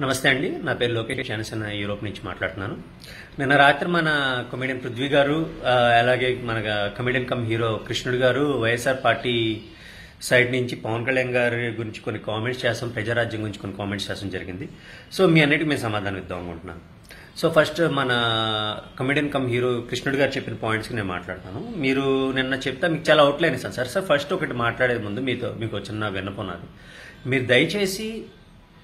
నమస్తే అండి. నా పేరు లోకేష్. జానసన్ యూరోప్ నుంచి మాట్లాడుతున్నాను. నిన్న రాత్రి మన కమెడియన్ పృథ్వీ గారు అలాగే మన కమెడియన్ కమ్ హీరో కృష్ణుడు గారు వైఎస్ఆర్ పార్టీ సైడ్ నుంచి పవన్ కళ్యాణ్ గారి గురించి కొన్ని కామెంట్స్ చేస్తాం ప్రజారాజ్యం గురించి కొన్ని కామెంట్స్ చేస్తాం జరిగింది. సో మీ అన్నిటికీ మేము సమాధానం ఇద్దాం అనుకుంటున్నాను. సో ఫస్ట్ మన కమెడియన్ కమ్ హీరో కృష్ణుడు గారు చెప్పిన పాయింట్స్కి నేను మాట్లాడతాను. మీరు నిన్న చెప్తా మీకు చాలా అవుట్లైన్ ఇస్తాను. సార్ సార్ ఫస్ట్ ఒకటి మాట్లాడే ముందు మీతో మీకు చిన్న విన్నపం మీరు దయచేసి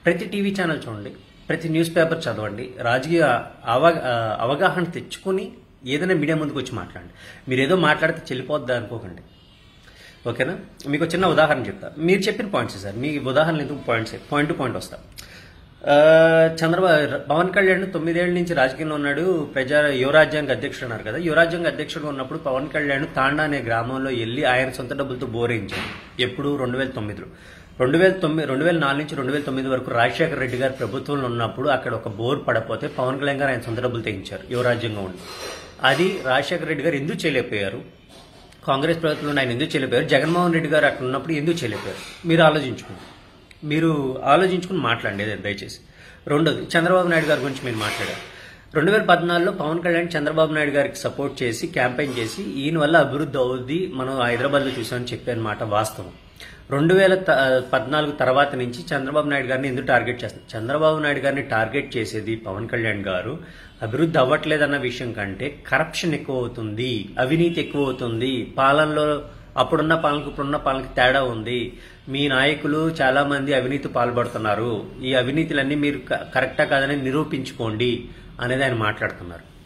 ప్రతి టీవీ ఛానల్ చూడండి ప్రతి న్యూస్ పేపర్ చదవండి రాజకీయ అవగా అవగాహన తెచ్చుకొని ఏదైనా మీడియా ముందుకు వచ్చి మాట్లాడండి. మీరు ఏదో మాట్లాడితే చెల్లిపోద్ది అనుకోకండి. ఓకేనా? మీకు చిన్న ఉదాహరణ చెప్తా. మీరు చెప్పిన పాయింట్స్ సార్? మీ ఉదాహరణలు ఎందుకు పాయింట్స్ పాయింట్ టు పాయింట్ వస్తాను చంద్రబాబు పవన్ కళ్యాణ్ తొమ్మిదేళ్ళ నుంచి రాజకీయంలో ఉన్నాడు. ప్రజా యువరాజ్యాంగ అధ్యక్షుడు అన్నారు కదా. యువరాజ్యాంగ అధ్యక్షుడు ఉన్నప్పుడు పవన్ కళ్యాణ్ తాండా అనే గ్రామంలో వెళ్ళి ఆయన సొంత డబ్బులతో బోరేయించాడు ఎప్పుడు రెండు వేల తొమ్మిదిలో. రెండు వేల తొమ్మిది రెండు వేల నాలుగు నుంచి రెండు వేల తొమ్మిది వరకు రాజశేఖర రెడ్డి గారు ప్రభుత్వంలో ఉన్నప్పుడు అక్కడ ఒక బోర్ పడపోతే పవన్ కళ్యాణ్ గారు ఆయన సొంత డబ్బులు తెగించారు యువరాజ్యంగా ఉండి. అది రాజశేఖర రెడ్డి గారు ఎందుకు చేయలేకపోయారు? కాంగ్రెస్ ప్రభుత్వంలో ఆయన ఎందుకు చేయలేకపోయారు? జగన్మోహన్ రెడ్డి గారు అక్కడ ఉన్నప్పుడు ఎందుకు చేయలేకపోయారు? మీరు ఆలోచించుకోండి. మీరు ఆలోచించుకుని మాట్లాడండి దయచేసి. రెండోది చంద్రబాబు నాయుడు గారి గురించి మీరు మాట్లాడారు. రెండు వేల పద్నాలుగులో పవన్ కళ్యాణ్ చంద్రబాబు నాయుడు గారికి సపోర్ట్ చేసి క్యాంపెయిన్ చేసి ఈయన వల్ల అభివృద్ధి అవుద్ది మనం హైదరాబాద్లో చూసామని చెప్పాను మాట వాస్తవం. రెండు వేల త- పద్నాలుగు తర్వాత నుంచి చంద్రబాబు నాయుడు గారిని ఎందుకు టార్గెట్ చేస్తున్నారు చంద్రబాబు నాయుడు గారిని టార్గెట్ చేసేది పవన్ కళ్యాణ్ గారు అభివృద్ధి అవ్వట్లేదన్న విషయం కంటే కరప్షన్ ఎక్కువ అవుతుంది అవినీతి ఎక్కువ అవుతుంది పాలనలో అప్పుడున్న పాలనకు ఇప్పుడున్న పాలనకి తేడా ఉంది. మీ నాయకులు చాలా మంది అవినీతి పాల్పడుతున్నారు. ఈ అవినీతులన్నీ మీరు క- కరెక్టా కాదని నిరూపించుకోండి అనేది ఆయన మాట్లాడుతున్నారు.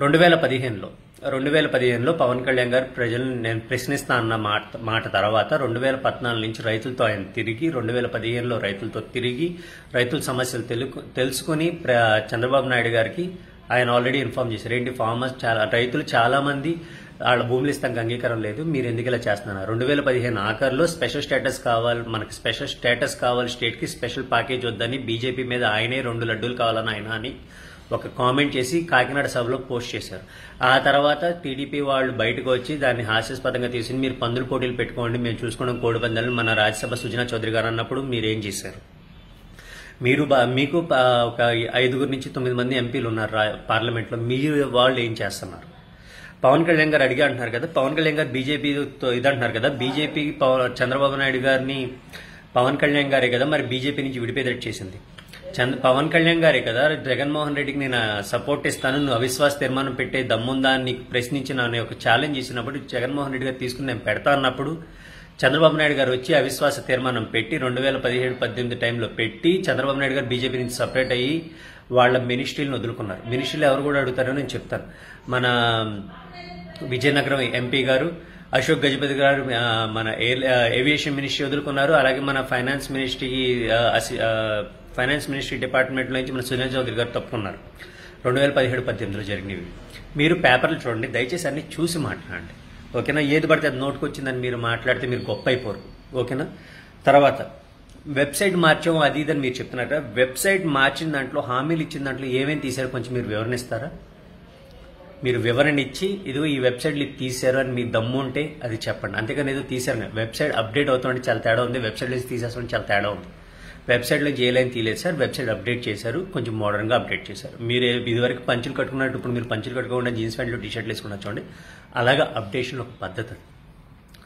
రెండు వేల పదిహేనులో రెండు వేల పదిహేనులో పవన్ కళ్యాణ్ గారు ప్రజలను నేను ప్రశ్నిస్తా అన్న మాట మాట తర్వాత రెండు వేల పద్నాలుగు నుంచి రైతులతో ఆయన తిరిగి రెండు వేల పదిహేనులో రైతులతో తిరిగి రైతుల సమస్యలు తెలుకు తెలుసుకుని చంద్రబాబు నాయుడు గారికి ఆయన ఆల్రెడీ ఇన్ఫార్మ్ చేశారు. ఏంటి ఫార్మర్స్ చాలా రైతులు చాలామంది వాళ్ళ భూములు ఇస్తానికి అంగీకారం లేదు మీరు ఎందుకు ఇలా చేస్తున్నారు? రెండు వేల పదిహేను ఆఖరిలో స్పెషల్ స్టేటస్ కావాలి మనకి స్పెషల్ స్టేటస్ కావాలి స్టేట్కి స్పెషల్ ప్యాకేజ్ వద్దని బీజేపీ మీద ఆయనే రెండు లడ్డూలు కావాలని ఆయన అని ఒక కామెంట్ చేసి కాకినాడ సభలో పోస్ట్ చేశారు. ఆ తర్వాత టీడీపీ వాళ్ళు బయటకు వచ్చి దాన్ని హాస్యాస్పదంగా తీసి మీరు పందులు పోటీలు పెట్టుకోండి మేము చూసుకోవడం కోడి పందాలు మన రాజ్యసభ సుజనా చౌదరి గారు అన్నప్పుడు మీరేం చేశారు? మీరు బా- మీకు ఒక ఐదుగురు నుంచి తొమ్మిది మంది ఎంపీలు ఉన్నారు రా- పార్లమెంట్లో మీరు వాళ్ళు ఏం చేస్తున్నారు? పవన్ కళ్యాణ్ గారు అడిగి అంటున్నారు కదా పవన్ కళ్యాణ్ గారు బీజేపీతో ఇది అంటున్నారు కదా బీజేపీ చంద్రబాబు నాయుడు గారిని పవన్ కళ్యాణ్ గారే కదా మరి బీజేపీ నుంచి విడిపోయేటట్టు చేసింది. చంద్ర పవన్ కళ్యాణ్ గారే కదా జగన్మోహన్ రెడ్డికి నేను సపోర్ట్ ఇస్తాను నువ్వు అవిశ్వాస తీర్మానం పెట్టే దమ్ముందా అని ప్రశ్నించిన ప్రశ్నించి ఒక ఛాలెంజ్ ఇచ్చినప్పుడు జగన్మోహన్ రెడ్డి గారు తీసుకుని నేను పెడతా అన్నప్పుడు చంద్రబాబు నాయుడు గారు వచ్చి అవిశ్వాస తీర్మానం పెట్టి రెండు వేల పదిహేడు పద్దెనిమిది టైంలో పెట్టి చంద్రబాబు నాయుడు గారు బీజేపీ నుంచి సపరేట్ అయ్యి వాళ్ళ మినిస్ట్రీలను వదులుకున్నారు. మినిస్ట్రీలు ఎవరు కూడా అడుగుతారో నేను చెప్తాను. మన విజయనగరం ఎంపీ గారు అశోక్ గజపతి గారు మన ఎయిర్ ఏవియేషన్ మినిస్ట్రీ వదులుకున్నారు. అలాగే మన ఫైనాన్స్ మినిస్ట్రీకి అసి- ఫైనాన్స్ మినిస్ట్రీ డిపార్ట్మెంట్ నుంచి మన సునీల్ చౌదరి గారు తప్పుకున్నారు. రెండు వేల పదిహేడు పద్దెనిమిదిలో జరిగినవి. మీరు పేపర్లు చూడండి దయచేసి అన్ని చూసి మాట్లాడండి. ఓకేనా? ఏది పడితే అది నోటుకు వచ్చిందని మీరు మాట్లాడితే మీరు గొప్ప అయిపోరు ఓకేనా? తర్వాత వెబ్సైట్ మార్చాము అది ఇదని మీరు చెప్తున్నట్ట వెబ్సైట్ మార్చిన దాంట్లో హామీలు ఇచ్చిన దాంట్లో ఏమేమి తీశారు? కొంచెం మీరు వివరణిస్తారా? మీరు వివరణ ఇచ్చి ఇదిగో ఈ వెబ్సైట్లు తీశారు అని మీ దమ్ము ఉంటే అది చెప్పండి. అంతేకాని ఏదో తీశారు. వెబ్సైట్ అప్డేట్ అవుతుంటే చాలా తేడా ఉంది. వెబ్సైట్ తీసేస్తుంటే చాలా తేడా ఉంది. వెబ్సైట్లో చేయలేని తీయలేదు సార్. వెబ్సైట్ అప్డేట్ చేశారు. కొంచెం మోడర్న్గా అప్డేట్ చేశారు. మీరు ఇదివరకు పంచులు కట్టుకున్నట్టు ఇప్పుడు మీరు పంచులు కట్టుకోకుండా జీన్స్ ప్యాంట్లు టీ షర్ట్లు వేసుకున్నా చూడండి. అలాగా అప్డేషన్ ఒక పద్ధతి.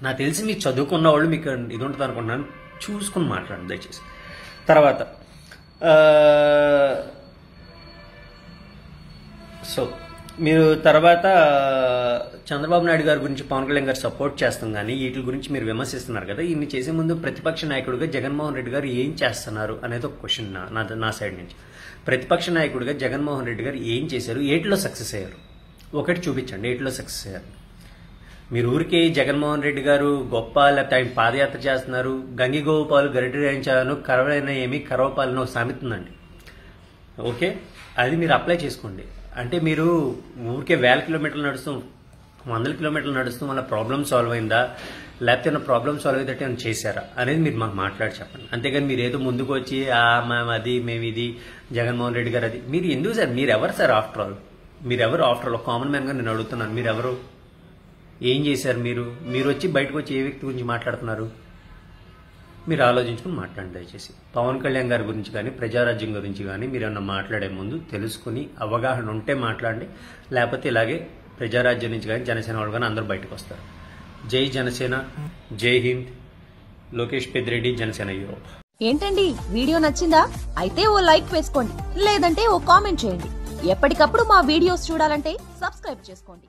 నాకు తెలిసి మీరు చదువుకున్న వాళ్ళు మీకు ఇది ఉంటుంది అనుకుంటున్నాను. చూసుకుని మాట్లాడండి దయచేసి. తర్వాత సో మీరు తర్వాత చంద్రబాబు నాయుడు గారి గురించి పవన్ కళ్యాణ్ గారు సపోర్ట్ చేస్తాం కానీ వీటి గురించి మీరు విమర్శిస్తున్నారు కదా ఇన్ని చేసే ముందు ప్రతిపక్ష నాయకుడిగా జగన్మోహన్ రెడ్డి గారు ఏం చేస్తున్నారు అనేది ఒక క్వశ్చన్ నా నా- నా సైడ్ నుంచి. ప్రతిపక్ష నాయకుడిగా జగన్మోహన్ రెడ్డి గారు ఏం చేశారు ఏటిలో సక్సెస్ అయ్యారు? ఒకటి చూపించండి ఏటిలో సక్సెస్ అయ్యారు. మీరు ఊరికే జగన్మోహన్ రెడ్డి గారు గొప్ప లేకపోతే ఆయన పాదయాత్ర చేస్తున్నారు గంగి పాలు గరిటె కరవైన ఏమి కరవపాలను ఒక ఓకే? అది మీరు అప్లై చేసుకోండి. అంటే మీరు ఊరికే వేల కిలోమీటర్లు నడుస్తూ వందల కిలోమీటర్లు నడుస్తూ మళ్ళీ ప్రాబ్లమ్ సాల్వ్ అయిందా? లేకపోతే ఏమైనా ప్రాబ్లమ్ సాల్వ్ అయ్యేటట్టు ఏమైనా చేశారా? అనేది మీరు మాకు మాట్లాడి చెప్పండి. అంతేగాని మీరు ఏదో ముందుకు వచ్చి ఆ మేము అది మేము ఇది జగన్మోహన్ రెడ్డి గారు అది. మీరు ఎందుకు సార్ మీరు ఎవరు సార్ ఆఫ్టర్ ఆల్ మీరు ఎవరు ఆఫ్టర్ ఆల్ కామన్ మ్యాన్గా నేను అడుగుతున్నాను. మీరు ఎవరు? ఏం చేశారు మీరు? మీరు వచ్చి బయటకు వచ్చి ఏ వ్యక్తి గురించి మాట్లాడుతున్నారు? మీరు ఆలోచించుకుని మాట్లాడండి దయచేసి. పవన్ కళ్యాణ్ గారి గురించి కానీ ప్రజారాజ్యం గురించి కానీ మీరు ఏమన్నా మాట్లాడే ముందు తెలుసుకుని అవగాహన ఉంటే మాట్లాడండి. లేకపోతే ఇలాగే ప్రజారాజ్యం నుంచి కానీ జనసేన వాళ్ళు కానీ అందరూ బయటకు వస్తారు. జై జనసేన జై హింద్. లోకేష్ పెద్దిరెడ్డి జనసేన యూరోప్. ఏంటండి? వీడియో నచ్చిందా? అయితే ఓ లైక్ వేసుకోండి. లేదంటే ఓ కామెంట్ చేయండి. ఎప్పటికప్పుడు మా వీడియోస్ చూడాలంటే సబ్స్క్రైబ్ చేసుకోండి.